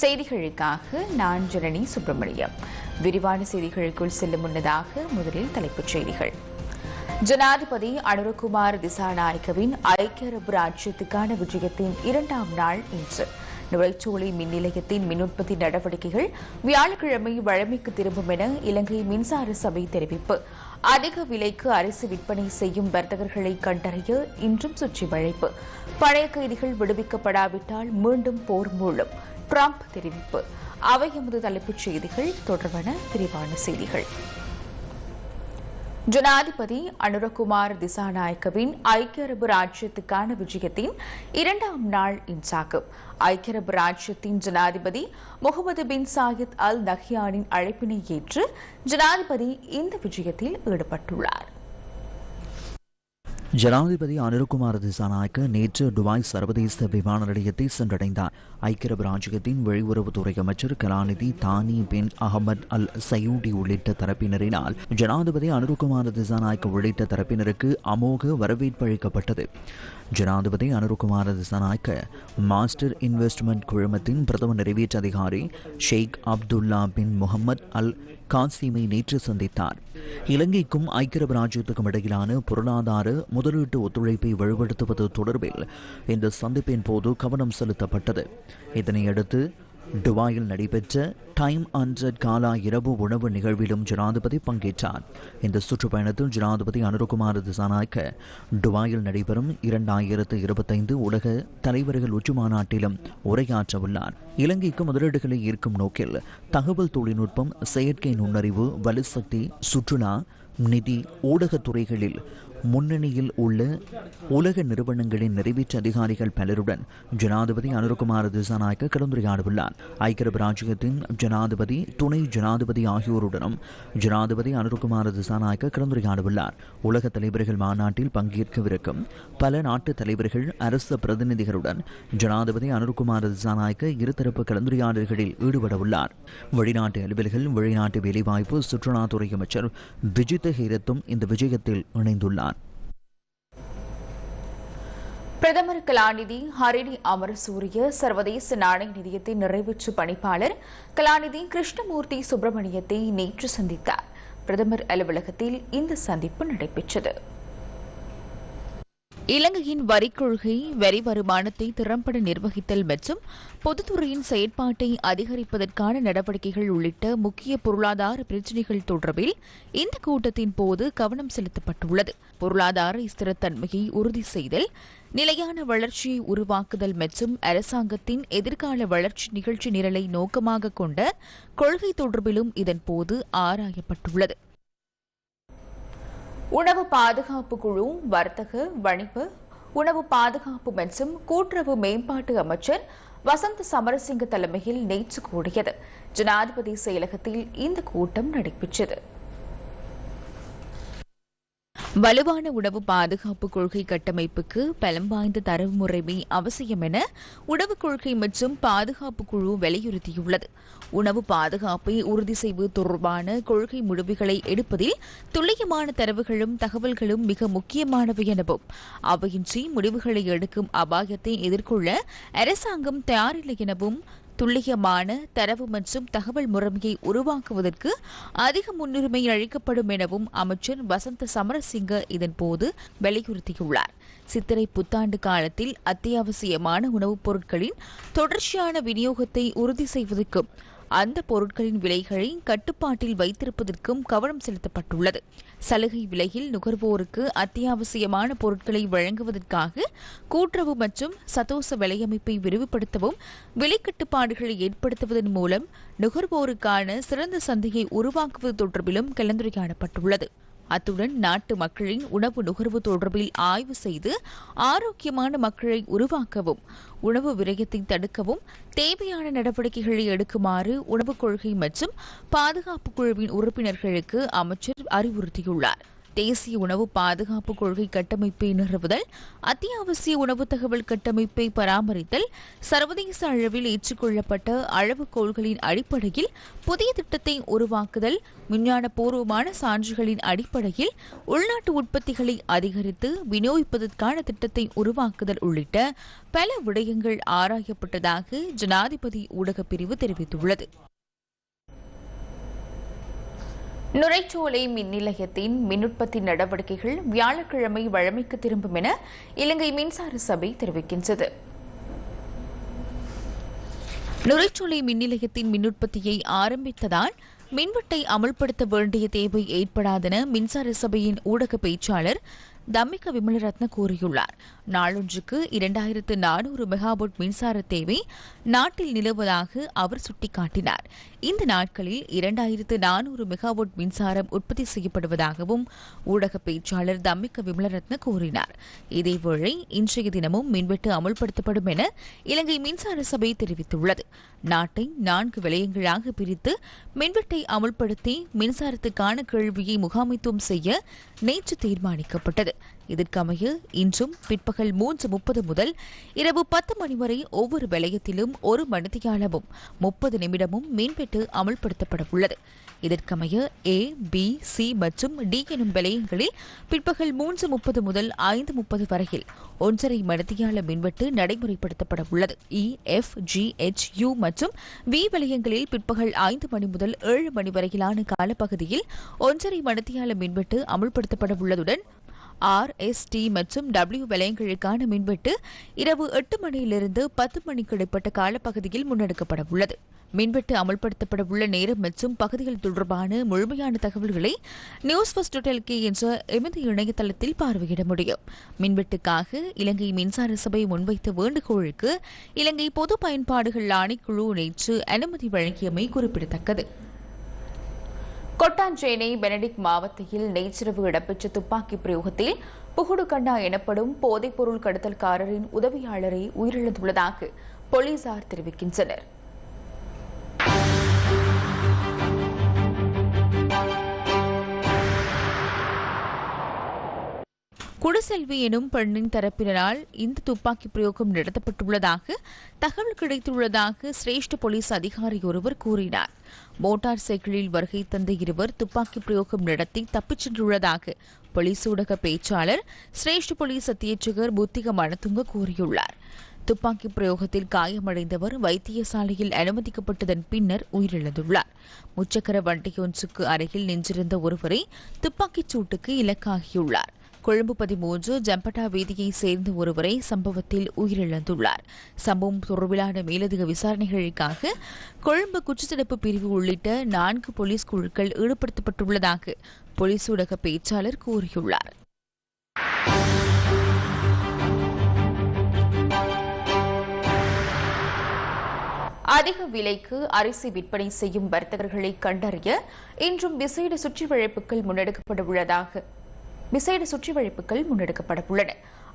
செய்திகளுக்காக நான் ஜனனி சுப்பிரமணியம். விரிவான செய்திகளுக்குள் செல்லும் முன்னதாக முதலில் தலைப்புச் செய்திகள். ஜனாதிபதி அனுரகுமார் திசாநாயக்கவின் ஐக்கிய அரபு ராஜ்யத்துக்கான விஜயத்தின் இரண்டாம் நாள் இன்று. நுழைச்சோலை மின் நிலையத்தின் மின் உற்பத்தி நடவடிக்கைகள் வியாழக்கிழமை வழமைக்கு திரும்பும் என இலங்கை மின்சார சபை தெரிவிப்பு. அதிக விலைக்கு அரிசி விற்பனை செய்யும் வர்த்தகர்களை கண்டறிய இன்றும் சுற்றி வளைப்பு. பழைய கைதிகள் விடுவிக்கப்படாவிட்டால் மீண்டும் போர் மூலம் ட்ரம்ப் தெரிவிப்பு. அவை எமது தலைப்புச் செய்திகள். தொடர்பான விரிவான செய்திகள். ஜனாதிபதி அனுரகுமார் திசாநாயக்கவின் ஐக்கிய அரபு ராஜ்யத்துக்கான விஜயத்தின் இரண்டாம் நாள் இன்றாகும் ஐக்கிய அரபு ராஜ்யத்தின் ஜனாதிபதி முகமது பின் சாயித் அல் நஹ்யானின் அழைப்பினை ஏற்று ஜனாதிபதி இந்த விஜயத்தில் ஈடுபட்டுள்ளார். ஜனாதிபதி அனுரகுமார திசாநாயக்க நேற்று துபாய் சர்வதேச விமான நிலையத்தை சென்றடைந்தார். ஐக்கிய அரபு ராஜ்யத்தின் வெளியுறவுத்துறை அமைச்சர் கலாநிதி தானி பின் அகமது அல் சயூடி உள்ளிட்ட தரப்பினரினால் ஜனாதிபதி அனுரகுமார திசாநாயக்க உள்ளிட்ட தரப்பினருக்கு அமோக வரவேற்பு அளிக்கப்பட்டது. ஜனாதிபதி அனுரகுமார திசாநாயக்க மாஸ்டர் இன்வெஸ்ட்மெண்ட் குழுமத்தின் பிரதம நிறைவேற்று அதிகாரி ஷேக் அப்துல்லா பின் முகமது அல் காசிமை நேற்று சந்தித்தார். இலங்கைக்கும் ஐக்கிய அரபு ராஜ்யத்துக்கும் இடையிலான பொருளாதார முதலீட்டு ஒத்துழைப்பை வலுப்படுத்துவது தொடர்பில் இந்த சந்திப்பின் போது கவனம் செலுத்தப்பட்டது. இதனையடுத்து துபாயில் நடைபெற்ற டைம் ஹண்ட்ரட் காலா இரவு உணவு நிகழ்விலும் ஜனாதிபதி பங்கேற்றார். இந்த சுற்றுப்பயணத்தில் ஜனாதிபதி அனுரகுமார் திசாநாயக்க துபாயில் நடைபெறும் இரண்டாயிரத்து இருபத்தைந்து உலக தலைவர்கள் உச்சி மாநாட்டிலும் உரையாற்ற உள்ளார் இலங்கைக்கு முதலீடுகளை ஈர்க்கும் நோக்கில் தகவல் தொழில்நுட்பம் செயற்கை நுண்ணறிவு வலுசக்தி சுற்றுலா நிதி ஊடகத் துறைகளில் முன்னணியில் உள்ள உலக நிறுவனங்களின் நிறைவேற்று அதிகாரிகள் பலருடன் ஜனாதிபதி அனுருகுமார் திசாநாயக்க கலந்துரையாடவுள்ளார். ஐக்கிய அரபு ராஜ்யத்தின் ஜனாதிபதி துணை ஜனாதிபதி ஆகியோருடனும் ஜனாதிபதி அனுருகுமார் திசாநாயக்க கலந்துரையாடவுள்ளார். உலக தலைவர்கள் மாநாட்டில் பங்கேற்கவிருக்கும் பல நாட்டு தலைவர்கள் அரசு பிரதிநிதிகளுடன் ஜனாதிபதி அனுருகுமார் திசாநாயக்க இருதரப்பு கலந்துரையாடல்களில் ஈடுபடவுள்ளார். வெளிநாட்டு அலுவல்கள் வெளிநாட்டு வேலைவாய்ப்பு சுற்றுலாத்துறை அமைச்சர் விஜித ஹேரத்தும் இந்த விஜயத்தில் இணைந்துள்ளார். பிரதமர் கலாநிதி ஹரிணி அமரசூரிய சர்வதேச நாணய நிதியத்தின் நிறைவேற்று பணிப்பாளர் கலாநிதி கிருஷ்ணமூர்த்தி சுப்பிரமணியத்தை நேற்று சந்தித்தார். பிரதமர் அலுவலகத்தில் இந்த சந்திப்பு நடைபெற்றது. இலங்கையின் வரி கொள்கை வரி வருமானத்தை திறம்பட நிர்வகித்தல் மற்றும் பொதுத்துறையின் செயற்பாட்டை அதிகரிப்பதற்கான நடவடிக்கைகள் உள்ளிட்ட முக்கிய பொருளாதார பிரச்சினைகள் தொடர்பில் இந்த கூட்டத்தின் போது கவனம் செலுத்தப்பட்டுள்ளது. பொருளாதார ஸ்திரத்தன்மையை உறுதி செய்தல் நிலையான வளர்ச்சியை உருவாக்குதல் மற்றும் அரசாங்கத்தின் எதிர்கால வளர்ச்சி நிகழ்ச்சி நிரலை நோக்கமாக கொண்ட கொள்கை தொடர்பிலும் இதன்போது ஆராயப்பட்டுள்ளது. உணவு பாதுகாப்பு குழு வர்த்தக வணிக உணவு பாதுகாப்பு மற்றும் கூட்டுறவு மேம்பாட்டு அமைச்சர் வசந்த் சமரசிங்க தலைமையில் நேற்று கூடியது. ஜனாதிபதி செயலகத்தில் இந்த கூட்டம் நடைபெற்றது. வலுவான உணவு பாதுகாப்பு கொள்கை கட்டமைப்புக்கு பலம் வாய்ந்த தரவு முறைமை அவசியம் என உணவு கொள்கை மற்றும் பாதுகாப்பு குழு வலியுறுத்தியுள்ளது. உணவு பாதுகாப்பை உறுதி செய்வது தொடர்பான கொள்கை முடிவுகளை எடுப்பதில் துல்லியமான தரவுகளும் தகவல்களும் மிக முக்கியமானவை எனவும் அவையின்றி முடிவுகளை எடுக்கும் அபாயத்தை எதிர்கொள்ள அரசாங்கம் தயாரில்லை எனவும் துல்லியமான தரவு மற்றும் தகவல் முறைமையை உருவாக்குவதற்கு அதிக முன்னுரிமை அளிக்கப்படும் எனவும் அமைச்சர் வசந்த சமரசிங்க இதன்போது வலியுறுத்தியுள்ளார். சித்திரை புத்தாண்டு காலத்தில் அத்தியாவசியமான உணவுப் பொருட்களின் தொடர்ச்சியான விநியோகத்தை உறுதி செய்வதற்கும் அந்த பொருட்களின் விலைகளை கட்டுப்பாட்டில் வைத்திருப்பதற்கும் கவனம் செலுத்தப்பட்டுள்ளது. சலுகை விலையில் நுகர்வோருக்கு அத்தியாவசியமான பொருட்களை வழங்குவதற்காக கூட்டுறவு மற்றும் சதோச விலையமைப்பை விரிவுபடுத்தவும் விலை கட்டுப்பாடுகளை ஏற்படுத்துவதன் மூலம் நுகர்வோருக்கான சிறந்த சந்தையை உருவாக்குவது தொடர்பிலும் கலந்துரையாடப்பட்டுள்ளது. அத்துடன் நாட்டு மக்களின் உணவு நுகர்வு தொடர்பில் ஆய்வு செய்து ஆரோக்கியமான மக்களை உருவாக்கவும் உணவு விரயத்தை தடுக்கவும் தேவையான நடவடிக்கைகளை எடுக்குமாறு உணவுக் கொள்கை மற்றும் பாதுகாப்பு குழுவின் உறுப்பினர்களுக்கு அமைச்சர் அறிவுறுத்தியுள்ளார். தேசிய உணவு பாதுகாப்பு கொள்கை கட்டமைப்பை நிறுவுதல் அத்தியாவசிய உணவு தகவல் கட்டமைப்பை பராமரித்தல் சர்வதேச அளவில் ஏற்றுக்கொள்ளப்பட்ட அளவுகோள்களின் அடிப்படையில் புதிய திட்டத்தை உருவாக்குதல் விஞ்ஞான பூர்வமான சான்றுகளின் அடிப்படையில் உள்நாட்டு உற்பத்திகளை அதிகரித்து விநியோகிப்பதற்கான திட்டத்தை உருவாக்குதல் உள்ளிட்ட பல விடயங்கள் ஆராயப்பட்டதாக ஜனாதிபதி ஊடகப்பிரிவு தெரிவித்துள்ளது. நுரைச்சோலை மின் நிலையத்தின் மின் உற்பத்தி நடவடிக்கைகள் வியாழக்கிழமை வழமைக்கு திரும்பும் என இலங்கை மின்சார சபை தெரிவிக்கின்றது. நுரைச்சோலை மின் நிலையத்தின் மின் உற்பத்தியை ஆரம்பித்ததால் மின்வெட்டை அமல்படுத்த வேண்டிய தேவை ஏற்படாதென மின்சார சபையின் ஊடக பேச்சாளர் தம்மிக்க விமலரத்ன கூறியுள்ளார். நாளொன்றுக்கு இரண்டாயிரத்து நானூறு மெகாவாட் மின்சார தேவை நாட்டில் நிலவுவதாக அவர் சுட்டிக்காட்டினார். இந்த நாட்களில் இரண்டாயிரத்து நானூறு மெகாவாட் மின்சாரம் உற்பத்தி செய்யப்படுவதாகவும் ஊடக பேச்சாளர் தம்மிக்க விமலரத்ன கூறினார். இதேவேளை இன்றைய தினமும் மின்வெட்டு அமுல்படுத்தப்படும் என இலங்கை மின்சார சபை தெரிவித்துள்ளது. நாட்டை நான்கு விலையங்களாக பிரித்து மின்வெட்டை அமல்படுத்தி மின்சாரத்துக்கான கேள்வியை முகாமைத்துவம் செய்ய நேற்று தீர்மானிக்கப்பட்டது. இதற்கமைய இன்றும் பிற்பகல் மூன்று முப்பது முதல் இரவு பத்து மணி வரை ஒவ்வொரு வளையத்திலும் ஒரு மணித்தியாலமும் முப்பது நிமிடமும் மின்வெட்டு அமல்படுத்தப்பட உள்ளது இதற்கமைய ஏ பி சி மற்றும் டி எனும் விலையங்களில் பிற்பகல் மூன்று முப்பது முதல் ஐந்து முப்பது வரையில் ஒன்றரை மணித்தியால மின்வெட்டு நடைமுறைப்படுத்தப்பட உள்ளது E e, F G H U மற்றும் வி விலையங்களில் பிற்பகல் ஐந்து மணி முதல் ஏழு மணி வரையிலான காலப்பகுதியில் ஒன்றரை மணித்தியால மின்வெட்டு அமல்படுத்தப்பட உள்ளதுடன் ஆர் எஸ் டி மற்றும் டபிள்யூ வலயங்களுக்கான மின்வெட்டு இரவு எட்டு மணியிலிருந்து பத்து மணிக்கு இடைப்பட்ட காலப்பகுதியில் முன்னெடுக்கப்பட உள்ளது மின்வெட்டு அமல்படுத்தப்பட உள்ள நேரம் மற்றும் பகுதிகள் தொடர்பான முழுமையான தகவல்களை நியூஸ் ஃபர்ஸ்ட் கே என்ற எமது இணையதளத்தில் பார்வையிட முடியும். மின்வெட்டுக்காக இலங்கை மின்சார சபை முன்வைத்த வேண்டுகோளுக்கு இலங்கை பொது பயன்பாடுகள் ஆணைக்குழு நேற்று அனுமதி வழங்கியமை குறிப்பிடத்தக்கது. கொட்டாஞ்சேனை பெனடிக் மாவட்டத்தில் நேற்றிரவு இடம்பெற்ற துப்பாக்கி பிரயோகத்தில் புகுடுகண்ணா எனப்படும் போதைப்பொருள் கடத்தல்காரரின் உதவியாளரை உயிரிழந்துள்ளதாக போலீசார் தெரிவிக்கின்றனர். குடசெல்வி எனும் பெண்ணின் தரப்பினரால் இந்த துப்பாக்கி பிரயோகம் நடத்தப்பட்டுள்ளதாக தகவல் கிடைத்துள்ளதாக சிரேஷ்ட போலீஸ் அதிகாரி ஒருவர் கூறினார். மோட்டார் சைக்கிளில் வருகை தந்த இருவர் துப்பாக்கி பிரயோகம் நடத்தி தப்பிச் சென்றுள்ளதாக போலீஸ் ஊடக பேச்சாளர் சிரேஷ்ட போலீஸ் அத்தியட்சகர் புத்திக மணத்துங்க கூறியுள்ளார். துப்பாக்கி பிரயோகத்தில் காயமடைந்தவர் வைத்தியசாலையில் அனுமதிக்கப்பட்டதன் பின்னர் உயிரிழந்துள்ளார். முச்சக்கர வண்டியொன்றுக்கு அருகில் நின்றிருந்த ஒருவரை துப்பாக்கிச் சூட்டுக்கு இலக்காகியுள்ளார். கொழும்பு பதிமூன்று ஜம்பட்டா வீதியை சேர்ந்த ஒருவரை சம்பவத்தில் உயிரிழந்துள்ளார். சம்பவம் தொடர்பிலான மேலதிக விசாரணைகளுக்காக கொழும்பு குற்றத்தடுப்பு பிரிவு உள்ளிட்ட நான்கு போலீஸ் குழுக்கள் ஈடுபடுத்தப்பட்டுள்ளதாக போலீஸ் ஊடக பேச்சாளர் கூறியுள்ளார். அதிக விலைக்கு அரிசி விற்பனை செய்யும் வர்த்தகர்களை கண்டறிய இன்றும் விசேட சுற்றிவளைப்புகள் முன்னெடுக்கப்பட உள்ளதாக விசேட சுற்றிவளைப்புகள் முன்னெடுக்கப்பட உள்ளன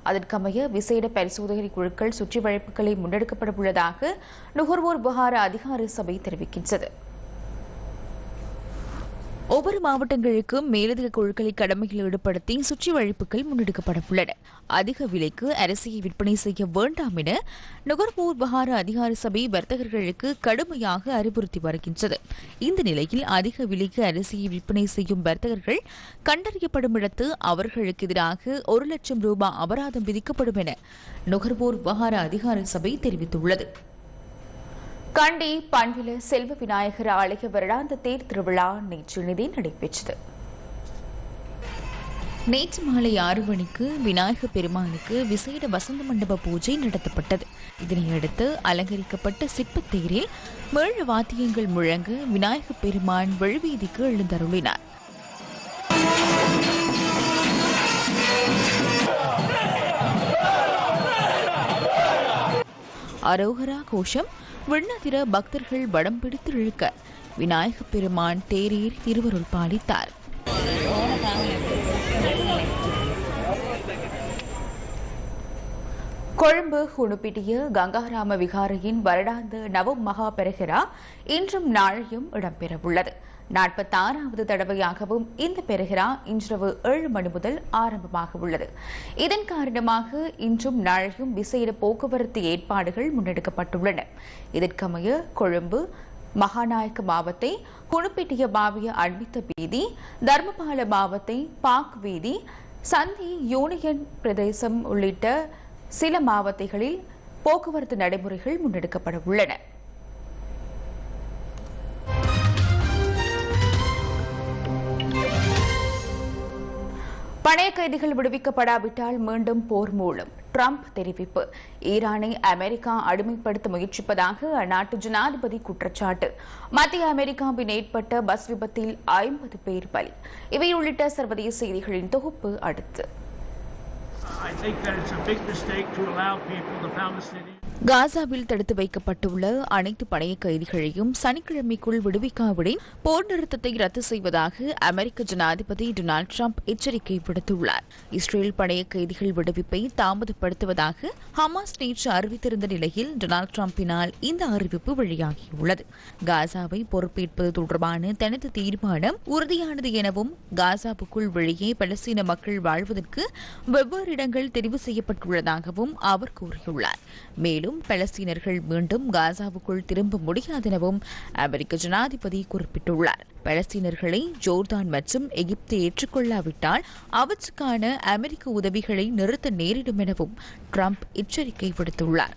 அதற்கமைய விசேட பரிசோதனை குழுக்கள் சுற்றிவளைப்புகளை முன்னெடுக்கப்பட உள்ளதாக நுகர்வோர் விவகார அதிகார சபை தெரிவிக்கின்றது. ஒவ்வொரு மாவட்டங்களுக்கும் மேலதிக குழுக்களை கடமையில் ஈடுபடுத்தி சுற்றி வழிப்புகள் முன்னெடுக்கப்பட உள்ளன அதிக விலைக்கு அரிசியை விற்பனை செய்ய வேண்டாம் என நுகர்வோர் விவகார அதிகார சபை வர்த்தகர்களுக்கு கடுமையாக அறிவுறுத்தி வருகின்றது. இந்த நிலையில் அதிக விலைக்கு அரிசியை விற்பனை செய்யும் வர்த்தகர்கள் கண்டறியப்படும் இடத்து அவர்களுக்கு எதிராக ஒரு லட்சம் ரூபாய் அபராதம் விதிக்கப்படும் என நுகர்வோர் விவகார அதிகார சபை தெரிவித்துள்ளது. கண்டி பண்பில செல்வ விநாயகர் ஆலய வருடாந்த தேர் திருவிழா நேற்று நிதி நடைபெற்றது. நேற்று மாலை ஆறு மணிக்கு விநாயக பெருமானுக்கு விசேட வசந்த மண்டப பூஜை நடத்தப்பட்டது. இதனையடுத்து அலங்கரிக்கப்பட்ட சிற்பத் தேரில் மேழ வாத்தியங்கள் முழங்க விநாயக பெருமான் வெளிவீதிக்கு எழுந்தருளினார். அரோகரா கோஷம் விண்ணதிர பக்தர்கள் வடம் பிடித்து இழுக்க. விநாயக பெருமான் தேரேறி திருவருள் பாலித்தார் கொழும்பு குணுப்பிட்டிய கங்காராம விகாரையின் வருடாந்த நவம் மகா பெருகிரா இன்றும் நாளையும் இடம்பெறவுள்ளது. நாற்பத்தாறாவது தடவையாகவும் இந்த பெருகிரா இன்றிரவு ஏழு மணி முதல் ஆரம்பமாக உள்ளது இதன் காரணமாக இன்றும் நாளையும் விசேட போக்குவரத்து ஏற்பாடுகள் முன்னெடுக்கப்பட்டுள்ளன. இதற்கமைய கொழும்பு மகாநாயக்க மாவத்தை குணுப்பிட்டிய பாவிய அண்மித்த வீதி தர்மபால மாவத்தை பாக் வீதி சந்தி யூனியன் பிரதேசம் உள்ளிட்ட சில மாவட்டங்களில் போக்குவரத்து நடைமுறைகள் முன்னெடுக்கப்பட உள்ளன. பணைய கைதிகள் விடுவிக்கப்படாவிட்டால் மீண்டும் போர் மூலம். ட்ரம்ப் தெரிவிப்பு. ஈரானை அமெரிக்கா அடிமைப்படுத்த முயற்சிப்பதாக அந்நாட்டு ஜனாதிபதி குற்றச்சாட்டு. மத்திய அமெரிக்காவின் ஏற்பட்ட பஸ் விபத்தில் ஐம்பது பேர் பலி. இவை உள்ளிட்ட சர்வதேச செய்திகளின் தொகுப்பு அடுத்து. I think that it's a big mistake to allow people, to the Palestinians. காசாவில் தடுத்து வைக்கப்பட்டுள்ள அனைத்து பணைய கைதிகளையும் சனிக்கிழமைக்குள் விடுவிக்காவிடின் போர் நிறுத்தத்தை ரத்து செய்வதாக அமெரிக்க ஜனாதிபதி டொனால்டு ட்ரம்ப் எச்சரிக்கை விடுத்துள்ளார் இஸ்ரேல் பணைய கைதிகள் விடுவிப்பை தாமதப்படுத்துவதாக ஹமாஸ் நேற்று அறிவித்திருந்த நிலையில் டொனால்டு டிரம்பினால் இந்த அறிவிப்பு வெளியாகியுள்ளது. காசாவை பொறுப்பேற்பது தொடர்பான தனது தீர்மானம் உறுதியானது எனவும் காசாவுக்குள் வெளியே பலஸ்தீன மக்கள் வாழ்வதற்கு வெவ்வேறு இடங்கள் தெரிவு செய்யப்பட்டுள்ளதாகவும் அவர் கூறியுள்ளார். மேலும் பலஸ்தீனர்கள் மீண்டும் காசாவுக்குள் திரும்ப முடியாதெனவும் அமெரிக்க ஜனாதிபதி குறிப்பிட்டுள்ளார். பலஸ்தீனர்களை ஜோர்தான் மற்றும் எகிப்து ஏற்றுக்கொள்ளாவிட்டால் அவற்றுக்கான அமெரிக்க உதவிகளை நிறுத்த நேரிடும் எனவும் ட்ரம்ப் எச்சரிக்கை விடுத்துள்ளார்.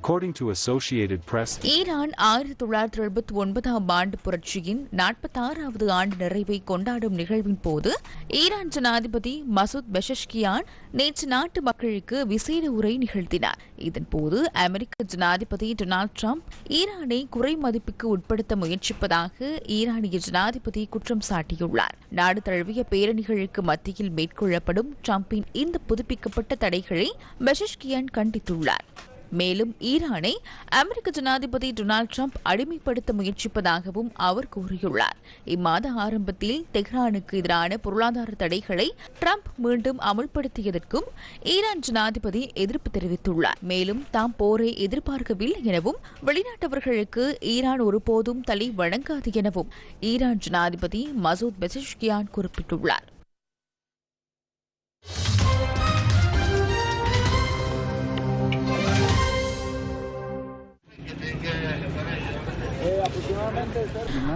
According to Associated Press, Iran ஆயிரத்தி தொள்ளாயிரத்தி எழுபத்தி ஒன்பதாம் ஆண்டு புரட்சியின் நாற்பத்தி ஆறாவது ஆண்டு நிறைவை கொண்டாடும் நிகழ்வின் போது ஈரான் ஜனாதிபதி மசூத் பெஷஷ்கியான் நேற்று நாட்டு மக்களுக்கு விசேட உரை நிகழ்த்தினார். இதன்போது அமெரிக்க ஜனாதிபதி டொனால்டு ட்ரம்ப் ஈரானை குறை மதிப்புக்கு உட்படுத்த முயற்சிப்பதாக ஈரானிய ஜனாதிபதி குற்றம் சாட்டியுள்ளார். நாடு தழுவிய பேரணிகளுக்கு மத்தியில் மேற்கொள்ளப்படும் ட்ரம்பின் இந்த புதுப்பிக்கப்பட்ட தடைகளை பெஷஷ்கியான் கண்டித்துள்ளார். மேலும் ஈரானை அமெரிக்க ஜனாதிபதி டொனால்டு ட்ரம்ப் அடிமைப்படுத்த முயற்சிப்பதாகவும் அவர் கூறியுள்ளார். இம்மாத ஆரம்பத்தில் தெஹ்ரானுக்கு எதிரான பொருளாதார தடைகளை ட்ரம்ப் மீண்டும் அமுல்படுத்தியதற்கும் ஈரான் ஜனாதிபதி எதிர்ப்பு தெரிவித்துள்ளார். மேலும் தாம் போரை எதிர்பார்க்கவில்லை எனவும் வெளிநாட்டவர்களுக்கு ஈரான் ஒருபோதும் தலை வழங்காது எனவும் ஈரான் ஜனாதிபதி மசூத் பெசிஷ்கியான் குறிப்பிட்டுள்ளார்.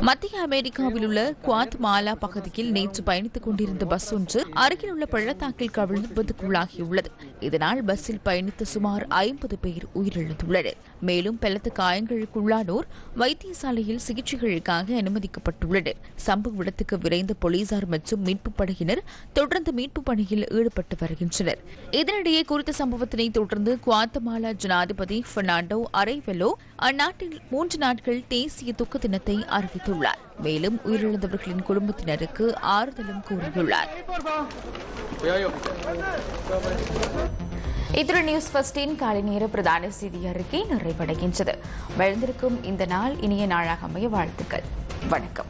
மத்திய அமெரிக்காவில் உள்ள குவாத்மாலா பகுதியில் நேற்று பயணித்துக் கொண்டிருந்த பஸ் ஒன்று அருகில் உள்ள பள்ளத்தாக்கில் கவிழ்ந்து விபத்துக்குள்ளாகியுள்ளது இதனால் பஸ்ஸில் பயணித்த சுமார் ஐம்பது பேர் உயிரிழந்துள்ளனர். மேலும் பலத்த காயங்களுக்குள்ளானோர் வைத்தியசாலையில் சிகிச்சைகளுக்காக அனுமதிக்கப்பட்டுள்ளனர். சம்பவ இடத்துக்கு விரைந்த போலீசார் மற்றும் மீட்பு படையினர் தொடர்ந்து மீட்புப் பணியில் ஈடுபட்டு வருகின்றனர். இதனிடையே குறித்த சம்பவத்தினை தொடர்ந்து குவாத்தமாலா ஜனாதிபதி பெர்னாண்டோ அரைவெலோ அந்நாட்டில் மூன்று நாட்கள் தேசிய துக்க தினத்தை அறிவித்துள்ளார். மேலும் உயிரிழந்தவர்களின் குடும்பத்தினருக்கு ஆறுதலும் கூறியுள்ளார். இத்துடன் நியூஸ் ஃபர்ஸ்டின் காலை நேர பிரதான செய்தி அறிக்கை நிறைவடைகின்றது. வளர்ந்திருக்கும் இந்த நாள் இனிய நாளாக அமைய வாழ்த்துக்கள். வணக்கம்.